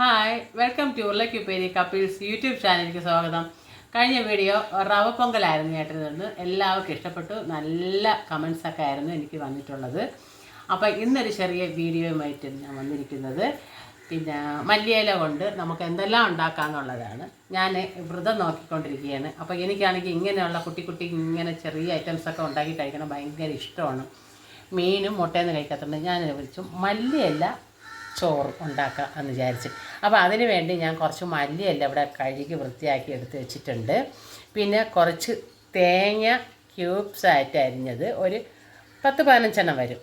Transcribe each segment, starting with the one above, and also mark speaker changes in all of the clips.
Speaker 1: Hi welcome to ഉരുളയ്ക്ക് ഉപ്പേരി couples YouTube ചാനലിലേക്ക് സ്വാഗതം. കഴിഞ്ഞ വീഡിയോ റവ പൊങ്കലായിരുന്നു കേട്ടിരുന്നത്. എല്ലാവർക്കും ഇഷ്ടപ്പെട്ടു. നല്ല കമൻസ് ഒക്കെ ആയിരുന്നു എനിക്ക് വന്നിട്ടുള്ളത്. അപ്പോൾ ഇന്നൊരു ചെറിയ വീഡിയോയുമായിട്ട് ഞാൻ വന്നിരിക്കുന്നത്. പിന്നെ മല്ലിയില കൊണ്ട് നമുക്ക് എന്തെല്ലാം ഉണ്ടാക്കാമെന്നുള്ളതാണ് ഞാൻ വ്രതം നോക്കിക്കൊണ്ടിരിക്കുകയാണ്. അപ്പോൾ എനിക്കാണെങ്കിൽ ഇങ്ങനെയുള്ള കുട്ടി കുട്ടി ഇങ്ങനെ ചെറിയ ഐറ്റംസൊക്കെ ഉണ്ടാക്കി കഴിക്കണം. ഭയങ്കര ഇഷ്ടമാണ്. മീനും മുട്ടയെന്ന് കഴിക്കാത്തതുകൊണ്ട് ഞാൻ വിളിച്ചു. മല്ലിയല്ല ചോറ് ഉണ്ടാക്കാം എന്ന് വിചാരിച്ച്. അപ്പോൾ അതിന് വേണ്ടി ഞാൻ കുറച്ച് മല്ലിയല്ല ഇവിടെ കഴുകി വൃത്തിയാക്കി എടുത്ത് വെച്ചിട്ടുണ്ട്. പിന്നെ കുറച്ച് തേങ്ങ ക്യൂബ്സ് ആയിട്ട് അരിഞ്ഞത് ഒരു പത്ത് പതിനഞ്ചെണ്ണം വരും.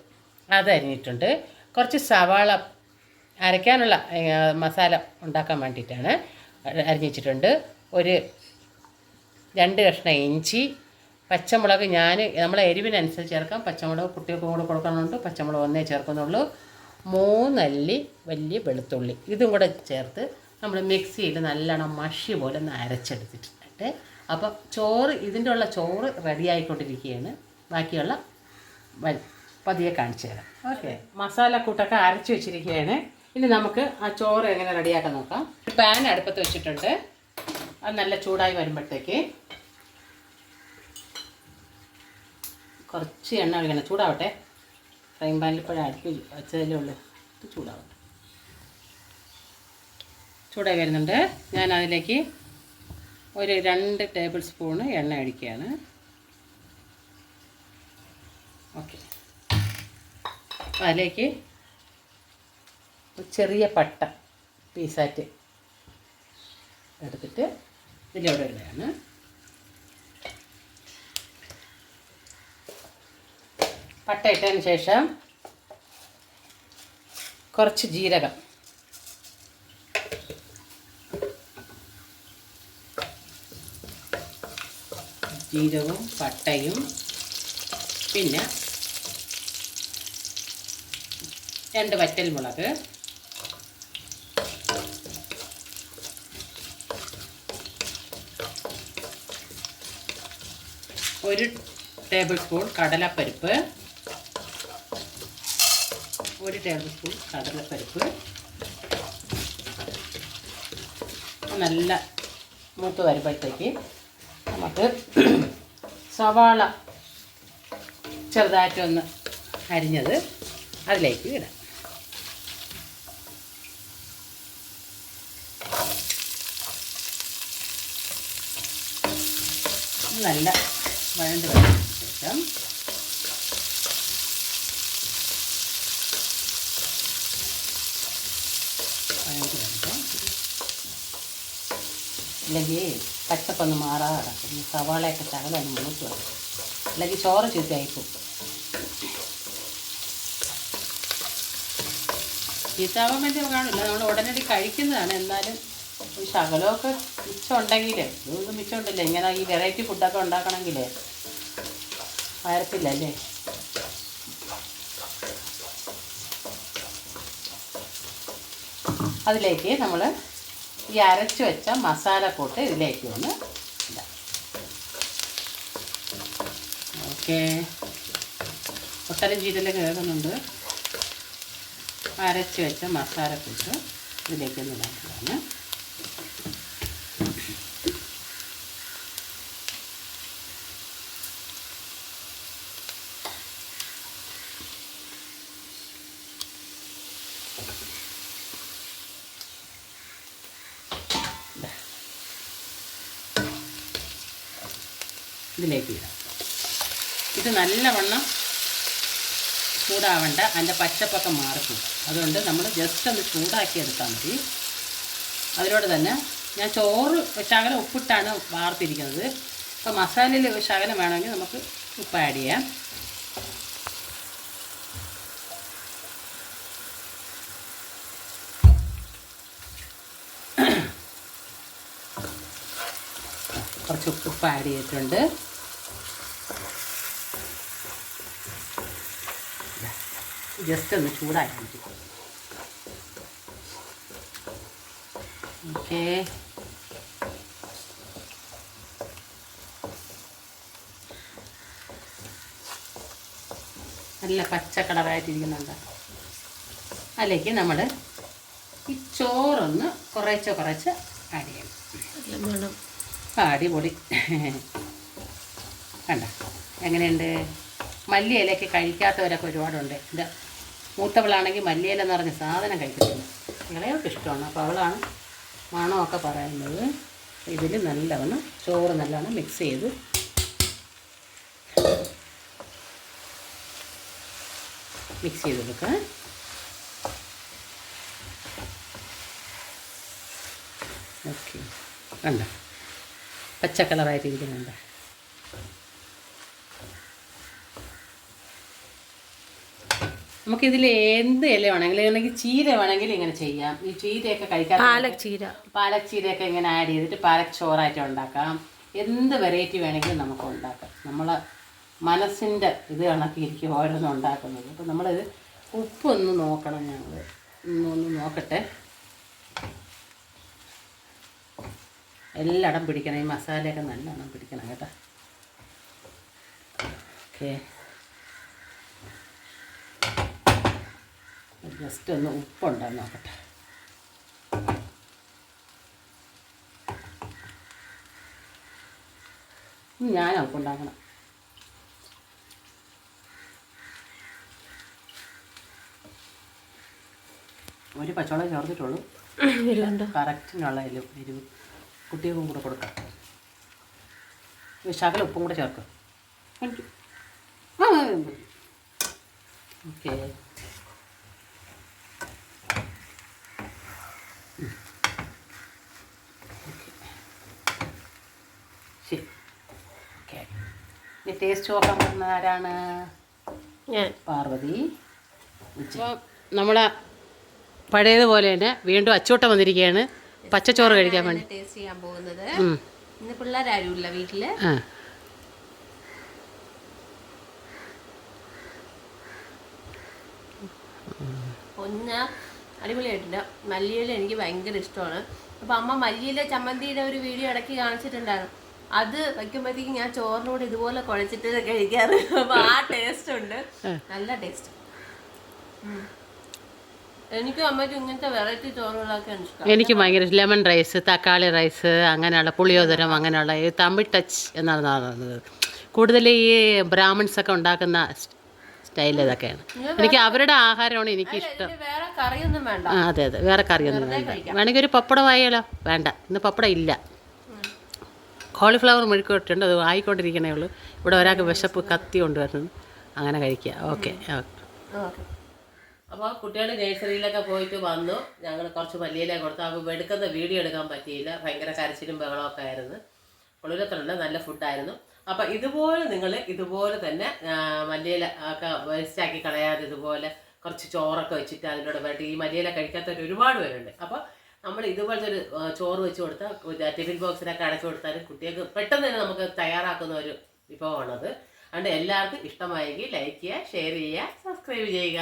Speaker 1: അത് അരിഞ്ഞിട്ടുണ്ട്. കുറച്ച് സവാള അരയ്ക്കാനുള്ള മസാല ഉണ്ടാക്കാൻ വേണ്ടിയിട്ടാണ് അരിഞ്ഞിച്ചിട്ടുണ്ട് ഒരു രണ്ട് കഷ്ണം ഇഞ്ചി പച്ചമുളക് ഞാൻ നമ്മളെ എരിവിനനുസരിച്ച് ചേർക്കാം. പച്ചമുളക് കുട്ടികൾക്ക് കൂടെ കൊടുക്കണമുണ്ട് പച്ചമുളക് ഒന്നേ ചേർക്കുന്നുള്ളൂ. മൂന്നല്ലി വലിയ വെളുത്തുള്ളി. ഇതും കൂടെ ചേർത്ത് നമ്മൾ മിക്സിയിൽ നല്ലോണം മഷി പോലെ ഒന്ന് അരച്ചെടുത്തിട്ടുണ്ട്. അപ്പോൾ ചോറ് ഇതിന്റെ ഉള്ള ചോറ് റെഡി ആയിക്കൊണ്ടിരിക്കുകയാണ്. ബാക്കിയുള്ള പതിയെ കാണിച്ചു തരാം. ഓക്കെ. മസാല കൂട്ടൊക്കെ അരച്ച് വെച്ചിരിക്കുകയാണ്. ഇനി നമുക്ക് ആ ചോറ് എങ്ങനെ റെഡിയാക്കാൻ നോക്കാം. പാൻ അടുപ്പത്ത് വെച്ചിട്ടുണ്ട്. അത് നല്ല ചൂടായി വരുമ്പോഴത്തേക്ക് കുറച്ച് എണ്ണ ഒഴിക്കണം. ചൂടാവട്ടെ. ഫ്രൈ പാനിൽ ഇപ്പോഴും അടുപ്പ് വെച്ചതല്ലേ ഉള്ളൂ. ഇത് ചൂടാവും. ചൂടായി വരുന്നുണ്ട്. ഞാൻ അതിലേക്ക് ഒരു രണ്ട് ടേബിൾ സ്പൂണ് എണ്ണ ഒഴിക്കുകയാണ്. ഓക്കെ. അതിലേക്ക് ചെറിയ പട്ട പീസാറ്റ് എടുത്തിട്ട് ഇതിലൂടെ ഇടുകയാണ്. പട്ട ഇട്ടതിന് ശേഷം കുറച്ച് ജീരകം. ജീരകവും പട്ടയും പിന്നെ രണ്ട് വറ്റൽ മുളക് ഒരു ടേബിൾ സ്പൂൺ കടലപ്പരിപ്പ്. ഒരു ടേബിൾ സ്പൂൺ കടലപ്പരിപ്പ് നല്ല മൂത്ത് വരുമ്പോഴത്തേക്ക് നമുക്ക് സവാള ചെറുതായിട്ടൊന്ന് അരിഞ്ഞത് അതിലേക്ക് ഇടാം. നല്ല വഴണ്ട് വരച്ചതിന് ശേഷം വരുമ്പോൾ അല്ലെങ്കിൽ പച്ചപ്പൊന്ന് മാറാതെ കിടക്കും. സവാളയൊക്കെ ശകലം ഒന്ന് മൂത്ത് വരും അല്ലെങ്കിൽ ചോറ് ചീത്തയായിപ്പോവും. ചീത്താവാൻ വേണ്ടി കാണില്ല. നമ്മൾ ഉടനടി കഴിക്കുന്നതാണ്. എന്നാലും ശകലമൊക്കെ മിച്ചം ഉണ്ടെങ്കിൽ ഇതൊന്നും മിച്ചം ഉണ്ടല്ലേ ഇങ്ങനെ ഈ വെറൈറ്റി ഫുഡൊക്കെ ഉണ്ടാക്കണമെങ്കിൽ വയറത്തില്ലല്ലേ? അതിലേക്ക് നമ്മൾ ഈ അരച്ചു വെച്ച മസാലക്കൂട്ട് ഇതിലേക്ക് ഒന്ന് ഇടാം. ഓക്കെ. ഒട്ടരം ചീരൽ കേൾക്കുന്നുണ്ട് അരച്ച് വെച്ച മസാലക്കൂട്ട് ഇതിലേക്ക് ഒന്ന് ഇടാത്തതാണ് ഇതിലേക്ക് ഇടാം. ഇത് നല്ലവണ്ണം ചൂടാവേണ്ട. അതിന്റെ പച്ചപ്പൊക്കെ മാറിപ്പോകും. അതുകൊണ്ട് നമ്മൾ ജസ്റ്റ് ഒന്ന് ചൂടാക്കി എടുത്താൽ മതി. അതിലൂടെ തന്നെ ഞാൻ ചോറ് ശകലം ഉപ്പിട്ടാണ് വാർത്തിരിക്കുന്നത്. അപ്പോൾ മസാലയിൽ ശകലം വേണമെങ്കിൽ നമുക്ക് ഉപ്പ് ആഡ് ചെയ്യാം. കുറച്ച് ഉപ്പ് ആഡ് ചെയ്തിട്ടുണ്ട്. ജസ്റ്റ് ഒന്ന് ചൂടായി ഓക്കെ. നല്ല പച്ച കളറായിട്ടിരിക്കുന്നുണ്ട് അതിലേക്ക് നമ്മൾ ഈ ചോറൊന്ന് കുറേശ്ശെ കുറച്ച് ആഡ് ചെയ്യണം. ആ അടിപൊളി. കണ്ട? എങ്ങനെയുണ്ട്? മല്ലിയിലയൊക്കെ കഴിക്കാത്തവരൊക്കെ ഒരുപാടുണ്ട്. എന്റെ മൂത്തവളാണെങ്കിൽ മല്ലിയില എന്ന് പറഞ്ഞ സാധനം കഴിക്കത്തില്ല. ഇളയവൾക്ക് ഇഷ്ടമാണ്. അപ്പോൾ അവളാണ് മണമൊക്കെ പറയുന്നത്. ഇതിൽ നല്ലവണ്ണം ചോറ് നല്ലവണ്ണം മിക്സ് ചെയ്ത് മിക്സ് ചെയ്ത് കൊടുക്കുക. ഓക്കെ കണ്ട? പച്ച കളറായിട്ട് നമുക്കിതിൽ എന്ത് ഇല വേണമെങ്കിലും അല്ലെങ്കിൽ ചീര വേണമെങ്കിലും ഇങ്ങനെ ചെയ്യാം. ഈ ചീരയൊക്കെ കഴിക്കാൻ
Speaker 2: പാലക് ചീര.
Speaker 1: പാലക് ചീരയൊക്കെ ഇങ്ങനെ ആഡ് ചെയ്തിട്ട് പാലക് ചോറായിട്ട് ഉണ്ടാക്കാം. എന്ത് വെറൈറ്റി വേണമെങ്കിലും നമുക്ക് ഉണ്ടാക്കാം. നമ്മൾ മനസ്സിന്റെ ഇത് കണക്കിരിക്കും ഓരോന്നും ഉണ്ടാക്കുന്നത്. അപ്പോൾ നമ്മളിത് ഉപ്പൊന്ന് നോക്കണം ഞങ്ങൾ ഒന്ന് നോക്കട്ടെ. എല്ലായിടം പിടിക്കണം. ഈ മസാലയൊക്കെ നല്ലോണം പിടിക്കണം കേട്ടോ. ഓക്കെ. ജസ്റ്റ് ഒന്ന് ഉപ്പുണ്ടോ നോക്കട്ടെ. ഞാൻ ഉപ്പുണ്ടാക്കണം ഒരു പച്ചവളം ചേർത്തിട്ടുള്ളൂ. കറക്റ്റിനുള്ള എരിവ് എരിവ്. കുട്ടികൾക്കും കൂടെ കൊടുക്കാം. ശകലം ഉപ്പും കൂടെ ചേർക്കാം. ഓക്കെ ഇനി ടേസ്റ്റ് നോക്കാൻ പറ്റുന്ന ആരാണ്?
Speaker 2: ഞാൻ.
Speaker 1: പാർവതി. അപ്പോൾ നമ്മളെ പഴയതുപോലെ തന്നെ വീണ്ടും അച്ചൂട്ടം വന്നിരിക്കുകയാണ്. പച്ചച്ചോറ് കഴിക്കാൻ വേണ്ടി.
Speaker 2: ടേസ്റ്റ് ചെയ്യാൻ പോകുന്നത്. ഇന്ന് പിള്ളേരാരും ഇല്ല വീട്ടിൽ.
Speaker 1: ആ.
Speaker 2: ഒന്ന് അടിപൊളിയായിട്ടുണ്ട്. മല്ലിയില എനിക്ക് ഭയങ്കര ഇഷ്ടമാണ്. അപ്പൊ അമ്മ മല്ലിയില ചമ്മന്തിയുടെ ഒരു വീഡിയോ ഇടയ്ക്ക് കാണിച്ചിട്ടുണ്ടായിരുന്നു. അത് വയ്ക്കുമ്പോഴത്തേക്കും ഞാൻ ചോറിനോട് ഇതുപോലെ കുഴച്ചിട്ട് കഴിക്കാറ്. അപ്പൊ ആ ടേസ്റ്റ് ഉണ്ട്. നല്ല ടേസ്റ്റ് എനിക്കും അമ്മയ്ക്കും ഇങ്ങനത്തെ വെറൈറ്റി ചോറുകളൊക്കെ ഇഷ്ടം.
Speaker 1: എനിക്ക് ഭയങ്കര. ലെമൺ റൈസ് തക്കാളി റൈസ് അങ്ങനെയുള്ള പുളിയോദരം അങ്ങനെയുള്ള ഈ തമിഴ് ടച്ച് എന്നാണ് പറയുന്നത് കൂടുതൽ ഈ ബ്രാഹ്മിൺസ് ഒക്കെ ഉണ്ടാക്കുന്ന സ്റ്റൈൽ ഇതൊക്കെയാണ്. എനിക്ക് അവരുടെ ആഹാരമാണ് എനിക്ക് ഇഷ്ടം. അതെ അതെ. വേറെ കറിയൊന്നും വേണ്ട. വേണമെങ്കിൽ ഒരു പപ്പടം ആയാലോ വേണ്ട. ഇന്ന് പപ്പടം ഇല്ല. കോളിഫ്ലവർ മെഴുക്കിട്ടുണ്ട് അത് ആയിക്കൊണ്ടിരിക്കണേ ഉള്ളൂ. ഇവിടെ ഒരാൾക്ക് വിശപ്പ് കത്തി കൊണ്ടുവരണം അങ്ങനെ കഴിക്കുക. ഓക്കെ.
Speaker 2: ഓക്കെ.
Speaker 1: അപ്പോൾ കുട്ടികൾ നേഴ്സറിയിലൊക്കെ പോയിട്ട് വന്നു. ഞങ്ങൾ കുറച്ച് മല്ലിയില കൊടുത്തു. അപ്പോൾ എടുക്കുന്ന വീഡിയോ എടുക്കാൻ പറ്റിയില്ല. ഭയങ്കര കരച്ചിലും ബഹളമൊക്കെ ആയിരുന്നു. കുളിരത്തുണ്ട് നല്ല ഫുഡായിരുന്നു. അപ്പോൾ ഇതുപോലെ നിങ്ങൾ ഇതുപോലെ തന്നെ ആ, മല്ലിയില ഒക്കെ വേസ്റ്റാക്കി കളയാതെ ഇതുപോലെ കുറച്ച് ചോറൊക്കെ വെച്ചിട്ട് അതിന്റെ കൂടെ വേണ്ടി ഈ മല്ലിയില കഴിക്കാത്തവർ ഒരുപാട് പേരുണ്ട്. അപ്പോൾ നമ്മൾ ഇതുപോലത്തെ ഒരു ചോറ് വെച്ച് കൊടുത്താൽ ടിഫിൻ ബോക്സിനൊക്കെ അടച്ചു കൊടുത്താലും കുട്ടികൾക്ക് പെട്ടെന്ന് തന്നെ നമുക്ക് തയ്യാറാക്കുന്ന ഒരു വിഭവമാണത്. അതുകൊണ്ട് എല്ലാവർക്കും ഇഷ്ടമായെങ്കിൽ ലൈക്ക് ചെയ്യുക ഷെയർ ചെയ്യുക സബ്സ്ക്രൈബ് ചെയ്യുക.